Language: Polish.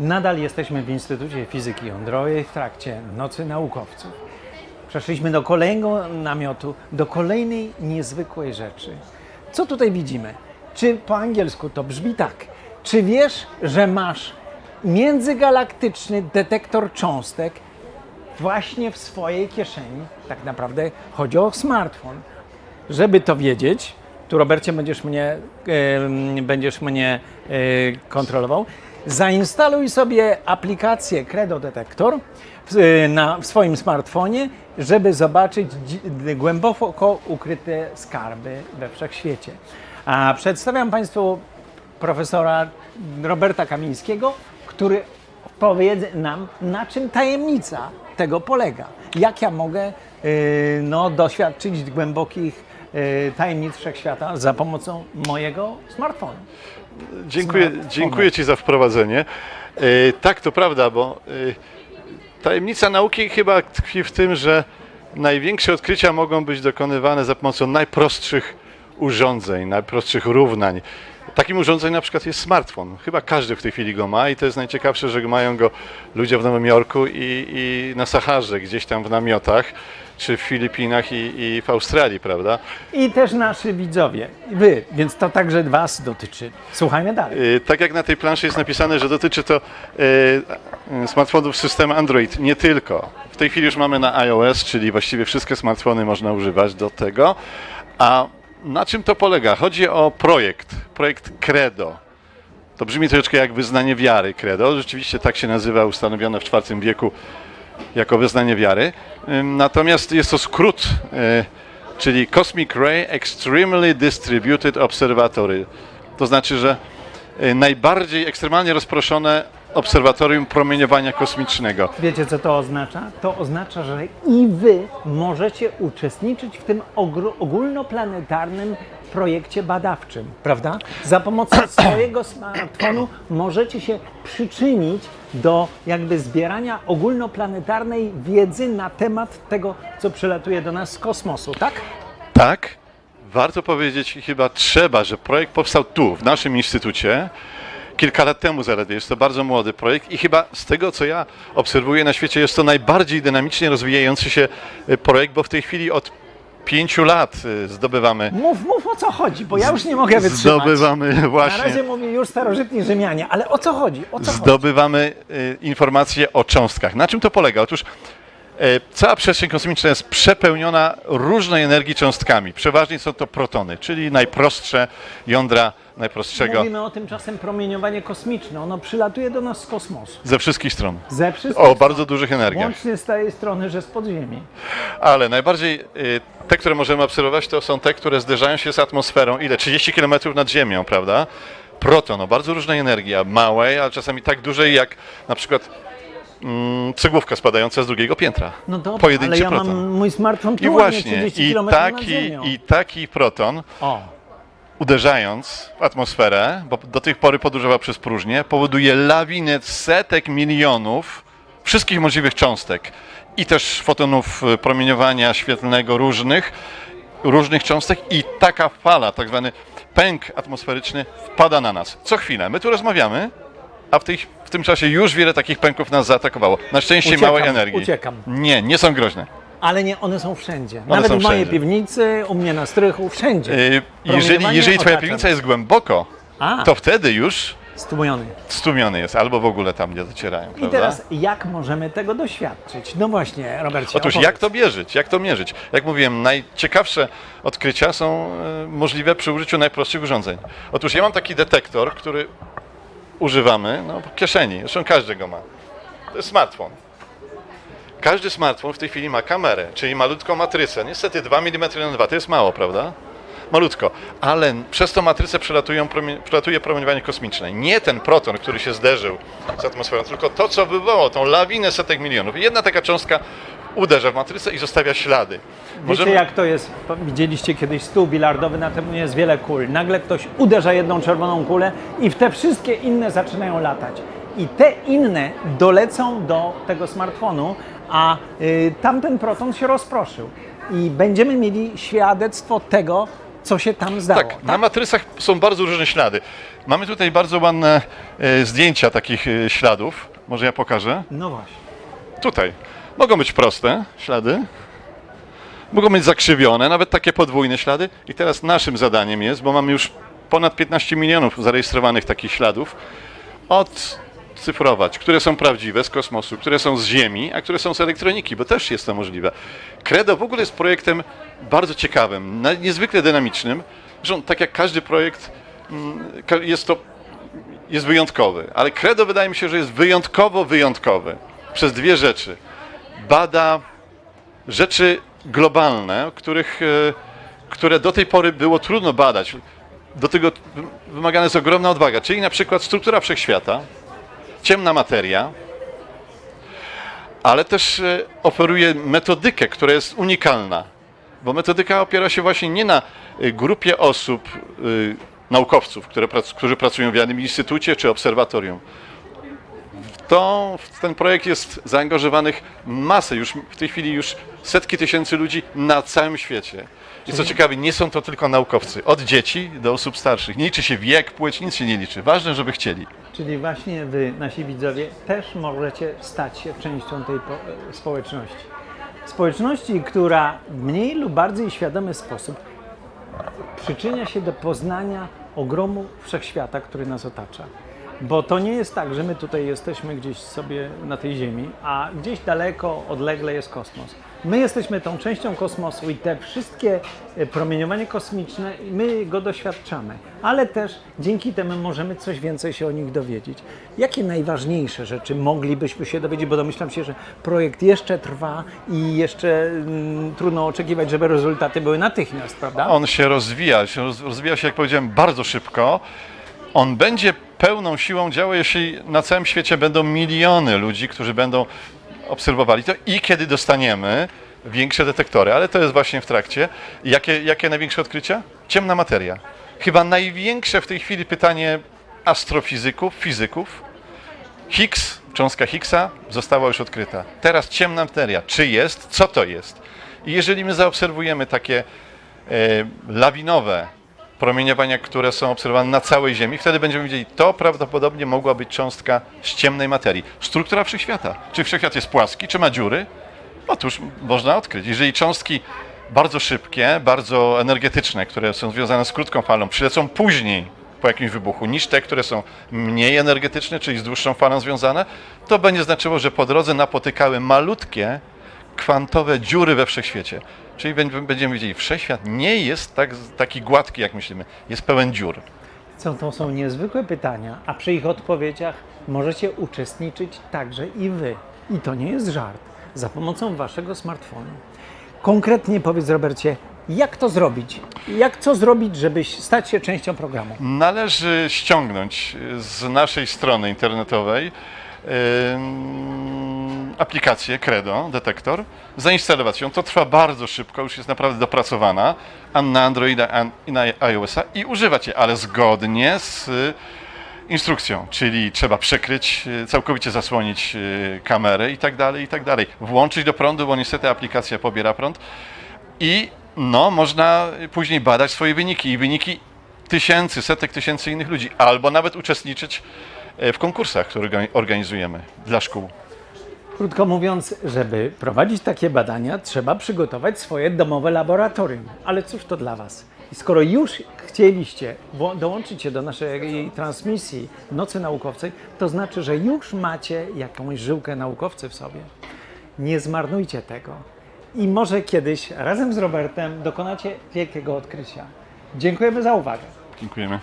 Nadal jesteśmy w Instytucie Fizyki Jądrowej w trakcie Nocy Naukowców. Przeszliśmy do kolejnego namiotu, do kolejnej niezwykłej rzeczy. Co tutaj widzimy? Czy po angielsku to brzmi tak? Czy wiesz, że masz międzygalaktyczny detektor cząstek właśnie w swojej kieszeni? Tak naprawdę chodzi o smartfon. Żeby to wiedzieć, tu Robercie będziesz mnie, em, będziesz mnie e, kontrolował, zainstaluj sobie aplikację Credo Detector w, e, na, w swoim smartfonie, żeby zobaczyć głęboko ukryte skarby we wszechświecie. A przedstawiam Państwu profesora Roberta Kamińskiego, który powie nam, na czym tajemnica tego polega. Jak ja mogę y, no, doświadczyć głębokich y, tajemnic wszechświata za pomocą mojego smartfona. Dziękuję, dziękuję Ci za wprowadzenie. E, tak, to prawda, bo e, tajemnica nauki chyba tkwi w tym, że największe odkrycia mogą być dokonywane za pomocą najprostszych urządzeń, najprostszych równań. Takim urządzeniem na przykład jest smartfon. Chyba każdy w tej chwili go ma i to jest najciekawsze, że mają go ludzie w Nowym Jorku i, i na Saharze, gdzieś tam w namiotach, czy w Filipinach i, i w Australii, prawda? I też nasi widzowie, wy, więc to także Was dotyczy. Słuchajmy dalej. Y, Tak jak na tej planszy jest napisane, że dotyczy to y, smartfonów systemu Android, nie tylko. W tej chwili już mamy na iOS, czyli właściwie wszystkie smartfony można używać do tego. A na czym to polega? Chodzi o projekt, projekt Credo. To brzmi troszeczkę jak wyznanie wiary Credo. Rzeczywiście tak się nazywa, ustanowione w IV wieku jako wyznanie wiary. Natomiast jest to skrót, y, czyli Cosmic Ray Extremely Distributed Observatory. To znaczy, że y, najbardziej ekstremalnie rozproszone obserwatorium promieniowania kosmicznego. Wiecie, co to oznacza? To oznacza, że i Wy możecie uczestniczyć w tym ogólnoplanetarnym projekcie badawczym, prawda? Za pomocą swojego smartfonu możecie się przyczynić do jakby zbierania ogólnoplanetarnej wiedzy na temat tego, co przylatuje do nas z kosmosu, tak? Tak, warto powiedzieć chyba trzeba, że projekt powstał tu, w naszym instytucie. Kilka lat temu zaledwie. Jest to bardzo młody projekt i chyba z tego, co ja obserwuję na świecie, jest to najbardziej dynamicznie rozwijający się y, projekt, bo w tej chwili od pięciu lat y, zdobywamy, Mów, mów o co chodzi, bo ja już nie mogę wytrzymać. zdobywamy Na właśnie, razie mówię już starożytni Rzymianie, ale o co chodzi? O co chodzi? zdobywamy y, informacje o cząstkach. Na czym to polega? Otóż cała przestrzeń kosmiczna jest przepełniona różnej energii cząstkami. Przeważnie są to protony, czyli najprostsze jądra najprostszego Mówimy o tym czasem promieniowanie kosmiczne. Ono przylatuje do nas z kosmosu. ze wszystkich stron. Ze wszystkich O stron. bardzo dużych energiach. Łącznie z tej strony, że z podziemi. Ale najbardziej y, te, które możemy obserwować, to są te, które zderzają się z atmosferą. Ile? 30 km nad Ziemią, prawda? Proton o bardzo różnej energii, a małej, ale czasami tak dużej jak na przykład mm, cegłówka spadająca z drugiego piętra. No dobra, Pojedynczy ale ja proton. mam mój smartfon tu, I a nie właśnie, 30 i km nad taki, ziemią. i taki proton O, uderzając w atmosferę, bo do tej pory podróżował przez próżnię, powoduje lawinę setek milionów wszystkich możliwych cząstek i też fotonów y, promieniowania świetlnego różnych, różnych cząstek i taka fala, tak zwany pęk atmosferyczny wpada na nas. Co chwilę. My tu rozmawiamy, a w, tej, w tym czasie już wiele takich pęków nas zaatakowało. Na szczęście Uciekam, małej energii. uciekam. Nie, nie są groźne. ale nie, one są wszędzie. Nawet są w mojej wszędzie. piwnicy, u mnie na strychu, wszędzie. Y, Jeżeli, jeżeli twoja otacza piwnica jest głęboko, A. to wtedy już Stłumiony. stłumiony jest, albo w ogóle tam nie docierają, I prawda? teraz, jak możemy tego doświadczyć? No właśnie, Robercie, Otóż opowiedz. jak to mierzyć? Jak to mierzyć? Jak mówiłem, najciekawsze odkrycia są e, możliwe przy użyciu najprostszych urządzeń. Otóż ja mam taki detektor, który używamy no, w kieszeni, zresztą każdy go ma. To jest smartfon. Każdy smartfon w tej chwili ma kamerę, czyli malutką matrycę. Niestety 2 mm na 2 to jest mało, prawda? Malutko, ale przez tą matrycę przelatują, przelatuje promieniowanie kosmiczne. Nie ten proton, który się zderzył z atmosferą, tylko to, co wywołało tą lawinę setek milionów. Jedna taka cząstka uderza w matrycę i zostawia ślady. Wiecie jak to jest? Widzieliście kiedyś stół bilardowy, na tym jest wiele kul. Nagle ktoś uderza jedną czerwoną kulę i w te wszystkie inne zaczynają latać. I te inne dolecą do tego smartfonu, a y, tamten proton się rozproszył. I będziemy mieli świadectwo tego, co się tam zdało. Tak, na matrysach są bardzo różne ślady. Mamy tutaj bardzo ładne e, zdjęcia takich e, śladów. Może ja pokażę. No właśnie. Tutaj. Mogą być proste ślady. Mogą być zakrzywione, nawet takie podwójne ślady. I teraz naszym zadaniem jest, bo mamy już ponad 15 milionów zarejestrowanych takich śladów, odcyfrować, które są prawdziwe z kosmosu, które są z Ziemi, a które są z elektroniki, bo też jest to możliwe. Credo w ogóle jest projektem bardzo ciekawym, niezwykle dynamicznym. Zresztą tak jak każdy projekt, mm, jest to jest wyjątkowy, ale Credo wydaje mi się, że jest wyjątkowo wyjątkowy przez dwie rzeczy. Bada rzeczy globalne, których, e, które do tej pory było trudno badać. Do tego wymagana jest ogromna odwaga, czyli na przykład struktura wszechświata, ciemna materia, ale też e, oferuje metodykę, która jest unikalna, bo metodyka opiera się właśnie nie na e, grupie osób, naukowców, które, którzy pracują w jednym instytucie czy obserwatorium. To, w ten projekt jest zaangażowanych masę, już w tej chwili już setki tysięcy ludzi na całym świecie. I co ciekawe, nie są to tylko naukowcy, od dzieci do osób starszych. Nie liczy się wiek, płeć, nic się nie liczy. Ważne, żeby chcieli. Czyli właśnie wy, nasi widzowie, też możecie stać się częścią tej po- społeczności. Społeczności, która w mniej lub bardziej świadomy sposób przyczynia się do poznania ogromu wszechświata, który nas otacza. Bo to nie jest tak, że my tutaj jesteśmy gdzieś sobie na tej Ziemi, a gdzieś daleko, odlegle jest kosmos. My jesteśmy tą częścią kosmosu i te wszystkie e, promieniowanie kosmiczne, my go doświadczamy, ale też dzięki temu możemy coś więcej się o nich dowiedzieć. Jakie najważniejsze rzeczy moglibyśmy się dowiedzieć, bo domyślam się, że projekt jeszcze trwa i jeszcze mm, trudno oczekiwać, żeby rezultaty były natychmiast, prawda? On się rozwija, się roz- rozwija się, jak powiedziałem, bardzo szybko. On będzie pełną siłą działał, jeśli na całym świecie będą miliony ludzi, którzy będą obserwowali to i kiedy dostaniemy większe detektory, ale to jest właśnie w trakcie. Jakie, jakie największe odkrycia? Ciemna materia. Chyba największe w tej chwili pytanie astrofizyków, fizyków. Higgs, cząstka Higgsa została już odkryta. Teraz ciemna materia. Czy jest? Co to jest? I jeżeli my zaobserwujemy takie e, lawinowe promieniowania, które są obserwowane na całej Ziemi, wtedy będziemy wiedzieli, to prawdopodobnie mogła być cząstka z ciemnej materii. Struktura wszechświata. Czy wszechświat jest płaski, czy ma dziury? Otóż można odkryć. Jeżeli cząstki bardzo szybkie, bardzo energetyczne, które są związane z krótką falą, przylecą później po jakimś wybuchu niż te, które są mniej energetyczne, czyli z dłuższą falą związane, to będzie znaczyło, że po drodze napotykały malutkie kwantowe dziury we wszechświecie. Czyli będ- będziemy wiedzieli, wszechświat nie jest tak, taki gładki, jak myślimy. Jest pełen dziur. Co to są niezwykłe pytania, a przy ich odpowiedziach możecie uczestniczyć także i wy. I to nie jest żart. Za pomocą waszego smartfonu. Konkretnie powiedz, Robercie, jak to zrobić? Jak co zrobić, żeby stać się częścią programu? Należy ściągnąć z naszej strony internetowej ym, aplikację Credo Detektor, zainstalować ją. To trwa bardzo szybko, już jest naprawdę dopracowana na Androida an- i na iOS-a i używać jej, ale zgodnie z y, instrukcją, czyli trzeba przekryć, y, całkowicie zasłonić y, kamerę i tak dalej, i tak dalej. Włączyć do prądu, bo niestety aplikacja pobiera prąd i no, można później badać swoje wyniki i wyniki tysięcy, setek tysięcy innych ludzi, albo nawet uczestniczyć e, w konkursach, które orga- organizujemy dla szkół. Krótko mówiąc, żeby prowadzić takie badania, trzeba przygotować swoje domowe laboratorium. Ale cóż to dla Was? Skoro już chcieliście dołączyć się do naszej transmisji Nocy Naukowcej, to znaczy, że już macie jakąś żyłkę naukowcy w sobie. Nie zmarnujcie tego. I może kiedyś razem z Robertem dokonacie wielkiego odkrycia. Dziękujemy za uwagę. Dziękujemy.